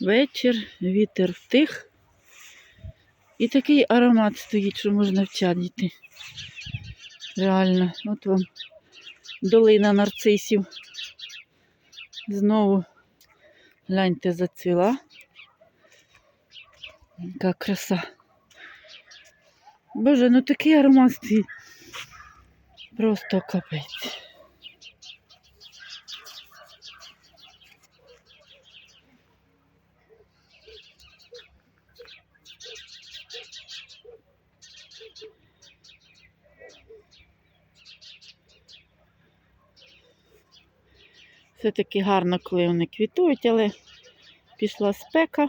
Вечір, вітер втих. І такий аромат стоїть, що можна в чат йти. Реально, от вам долина нарцисів. Знову гляньте, зацвіла. Яка краса. Боже, ну такий аромат стоїть. Просто капець. Все-таки гарно, коли вони квітують, але пішла спека.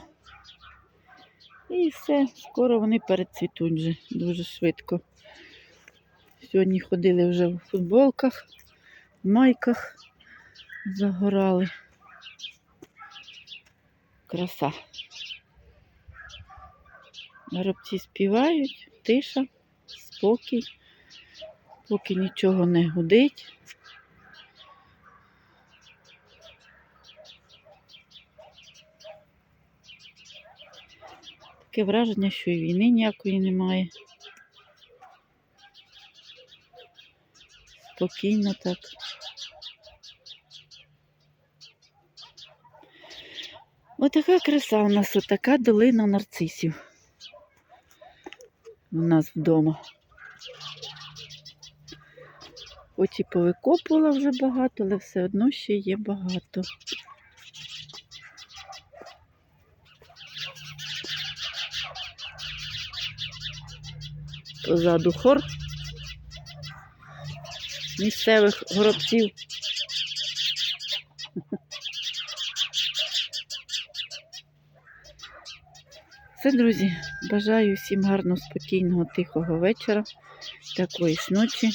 І все, скоро вони перецвітуть вже дуже швидко. Сьогодні ходили вже в футболках, в майках, загорали. Краса. Горобці співають, тиша, спокій, поки нічого не гудить. Таке враження, що і війни ніякої немає. Спокійно так. Отака краса у нас, отака долина нарцисів. У нас вдома. Хоч і повикопувала вже багато, але все одно ще є багато. Позаду хор місцевих горобців. Все, друзі, бажаю всім гарного, спокійного, тихого вечора, такої ночі.